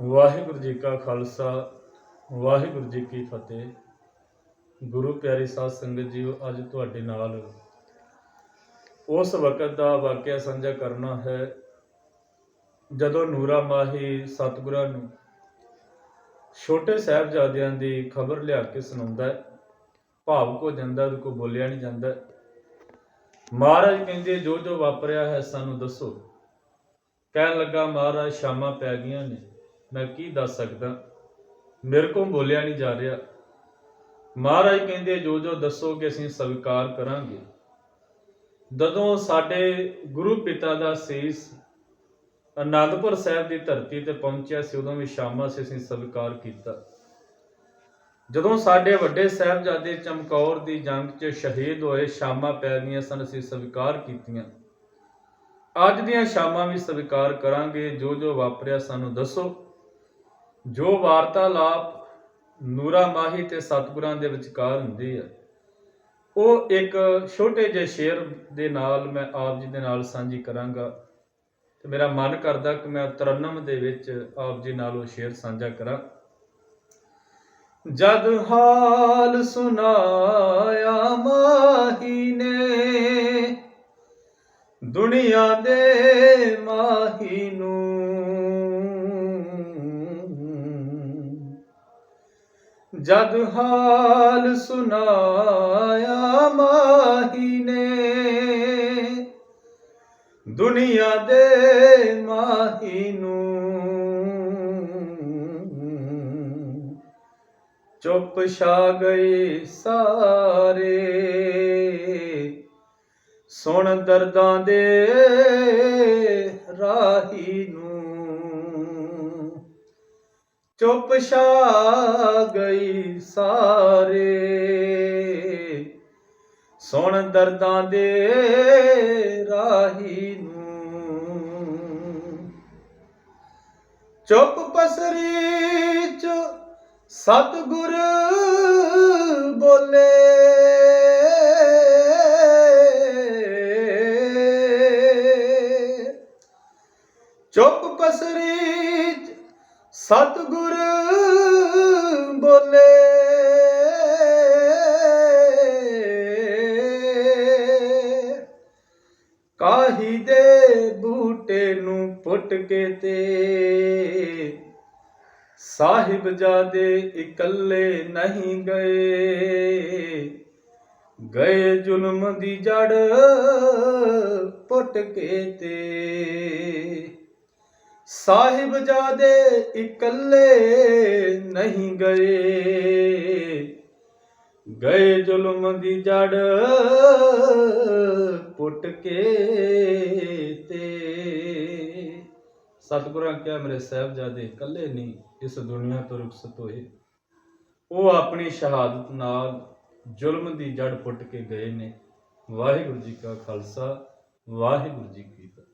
ਵਾਹਿਗੁਰੂ ਜੀ ਕਾ ਖਾਲਸਾ, ਵਾਹਿਗੁਰੂ ਜੀ ਕੀ ਫਤਿਹ। ਗੁਰੂ ਪਿਆਰੇ ਸਾਧ ਸੰਗਤ ਜੀਓ, ਅੱਜ ਤੁਹਾਡੇ ਨਾਲ ਉਸ ਵਕਤ ਦਾ ਵਾਕਿਆ ਸਾਂਝਾ ਕਰਨਾ ਹੈ, ਜਦੋਂ ਨੂਰਾ ਮਾਹੀ ਸਤਿਗੁਰਾਂ ਨੂੰ ਛੋਟੇ ਸਾਹਿਬਜ਼ਾਦਿਆਂ ਦੀ ਖਬਰ ਲਿਆ ਕੇ ਸੁਣਾਉਂਦਾ ਹੈ। ਭਾਵੁਕ ਹੋ ਜਾਂਦਾ, ਉਹਦੇ ਕੋਲ ਬੋਲਿਆ ਨਹੀਂ ਜਾਂਦਾ। ਮਹਾਰਾਜ ਕਹਿੰਦੇ, ਜੋ ਜੋ ਵਾਪਰਿਆ ਹੈ ਸਾਨੂੰ ਦੱਸੋ। ਕਹਿਣ ਲੱਗਾ, ਮਹਾਰਾਜ, ਸ਼ਾਮਾਂ ਪੈ ਗਈਆਂ ਨੇ। ਮੈਂ ਕੀ ਦੱਸ ਸਕਦਾ? ਮੇਰੇ ਕੋਲ ਬੋਲਿਆ ਨਹੀਂ ਜਾ ਰਿਹਾ। ਮਹਾਰਾਜ ਕਹਿੰਦੇ, ਜੋ ਜੋ ਦੱਸੋਗੇ ਅਸੀਂ ਸਵੀਕਾਰ ਕਰਾਂਗੇ। ਜਦੋਂ ਸਾਡੇ ਗੁਰੂ ਪਿਤਾ ਦਾ ਸੀਸ ਅਨੰਦਪੁਰ ਸਾਹਿਬ ਦੀ ਧਰਤੀ ਤੇ ਪਹੁੰਚਿਆ ਸੀ, ਉਦੋਂ ਵੀ ਸ਼ਾਮਾ ਸੀ ਅਸੀਂ ਸਵੀਕਾਰ ਕੀਤਾ। ਜਦੋਂ ਸਾਡੇ ਵੱਡੇ ਸਾਹਿਬਜ਼ਾਦੇ ਚਮਕੌਰ ਦੀ ਜੰਗ 'ਚ ਸ਼ਹੀਦ ਹੋਏ, ਸ਼ਾਮਾਂ ਪੈ ਗਈਆਂ ਸਨ, ਅਸੀਂ ਸਵੀਕਾਰ ਕੀਤੀਆਂ। ਅੱਜ ਦੀਆਂ ਸ਼ਾਮਾਂ ਵੀ ਸਵੀਕਾਰ ਕਰਾਂਗੇ। ਜੋ ਜੋ ਵਾਪਰਿਆ ਸਾਨੂੰ ਦੱਸੋ। ਜੋ ਵਾਰਤਾਲਾਪ ਨੂਰਾ ਮਾਹੀ ਤੇ ਸਤਿਗੁਰਾਂ ਦੇ ਵਿਚਕਾਰ ਹੁੰਦੀ ਹੈ ਉਹ ਇੱਕ ਛੋਟੇ ਜਿਹੇ ਸ਼ੇਰ ਦੇ ਨਾਲ ਮੈਂ ਆਪ ਜੀ ਦੇ ਨਾਲ ਸਾਂਝੀ ਕਰਾਂਗਾ ਤੇ ਮੇਰਾ ਮਨ ਕਰਦਾ ਕਿ ਮੈਂ ਤਰਨਮ ਦੇ ਵਿੱਚ ਆਪ ਜੀ ਨਾਲ ਉਹ ਸ਼ੇਰ ਸਾਂਝਾ ਕਰਾਂ। ਜਦ ਹਾਲ ਸੁਨਾਇਆ ਮਾਹੀ ਨੇ, ਦੁਨੀਆ ਦੇ ਮਾਹੀ ਨੂੰ ਜਦ ਹਾਲ ਸੁਨਾਇਆ ਮਾਹੀ ਨੇ, ਦੁਨੀਆ ਦੇ ਮਾਹੀ ਨੂੰ ਚੁੱਪ ਛਾ ਗਏ ਸਾਰੇ। ਸੁਣ ਦਰਦਾਂ ਦੇ ਰਾਹੀ ਨੂੰ ਚੁੱਪ ਛਾ ਸਾਰੇ। ਸੁਣ ਦਰਦਾਂ ਦੇ ਰਾਹੀ ਨੂੰ। ਚੁੱਪ ਪਸਰੀ ਚ ਸਤਿਗੁਰ ਬੋਲੇ। ਚੁੱਪ ਪਸਰੀ ਚ ਸਤਿਗੁਰ ਬੋਲੇ। ਕਾਹੀ ਦੇ ਬੂਟੇ ਨੂੰ ਪੁੱਟ ਕੇ ਤੇ। ਸਾਹਿਬ ਜਾਦੇ ਇਕੱਲੇ ਨਹੀਂ ਗਏ। ਗਏ ਜ਼ੁਲਮ ਦੀ ਜੜ ਪੁੱਟ ਕੇ ਤੇ। ਸਾਹਿਬ ਜਾਦੇ ਇਕੱਲੇ ਨਹੀਂ ਗਏ। ਗਏ ਜ਼ੁਲਮ ਦੀ ਜੜ ਪੁੱਟ ਕੇ ਸਤਿਗੁਰਾਂ ਕਿਹਾ ਮੇਰੇ ਸਾਹਿਬਜ਼ਾਦੇ, ਇਕੱਲੇ ਨਹੀਂ, ਇਸ ਦੁਨੀਆ ਤੋਂ ਰੁਖਸਤ ਹੋਏ। ਉਹ ਆਪਣੀ ਸ਼ਹਾਦਤ ਨਾਲ ਜ਼ੁਲਮ ਦੀ ਜੜ ਪੁੱਟ ਕੇ ਗਏ ਨੇ। ਵਾਹਿਗੁਰੂ ਜੀ ਕਾ ਖਾਲਸਾ, ਵਾਹਿਗੁਰੂ ਜੀ ਕੀ ਫਤਿਹ।